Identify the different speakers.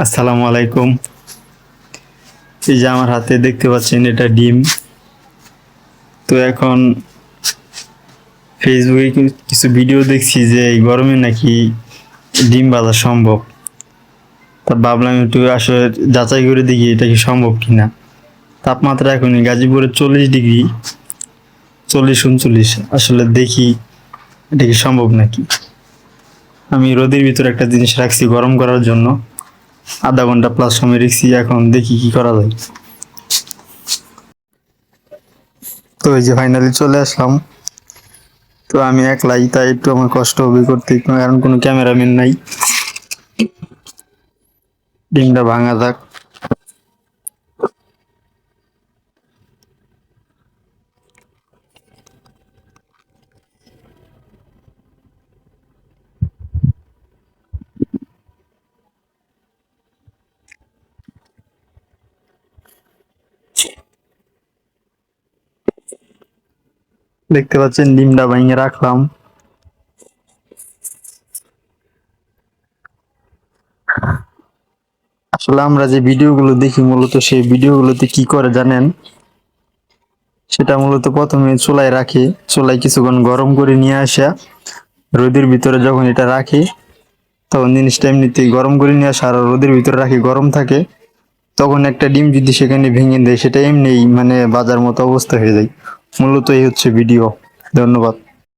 Speaker 1: আসসালামু আলাইকুম। এই যে আমার হাতে দেখতে পাচ্ছেন এটা ডিম। তো এখন ফেসবুকে কিছু ভিডিও দেখছি যে এই গরমে নাকি ডিম বাজা সম্ভব। তা ভাবলাম একটু আসলে যাচাই করে দেখি এটা কি সম্ভব কিনা। তাপমাত্রা এখন গাজীপুরে চল্লিশ ডিগ্রি, চল্লিশ উনচল্লিশ। আসলে দেখি এটা কি সম্ভব নাকি। আমি রোদের ভিতরে একটা জিনিস রাখছি গরম করার জন্য। আধা ঘণ্টা প্লাস সময় রেখেছি, এখন দেখি কি করা যায়। তো এই যে ফাইনালি চলে আসলাম। তো আমি একলাই, তাই একটু আমার কষ্ট হবে করতে, কারণ কোনো ক্যামেরাম্যান নাই। ডিমটা ভাঙা থাক দেখতে পাচ্ছেন ডিমটা ভেঙে রাখলাম। আসলে আমরা যে ভিডিওগুলো দেখি মূলত, সেই ভিডিওগুলোতে কি করে জানেন? সেটা মূলত প্রথমে চুলায় রাখে। চুলায় কিছুক্ষণ গরম করে নিয়ে আসা। রোদের ভিতরে যখন এটা রাখে, তখন জিনিসটা এমনিতেই গরম করে নিয়ে আসা আর রোদের ভিতরে রাখি গরম থাকে, তখন একটা ডিম যদি সেখানে ভেঙে দেয়, সেটা এমনি মানে বাজার মতো অবস্থা হয়ে যায়। মূলত এই হচ্ছে ভিডিও। ধন্যবাদ।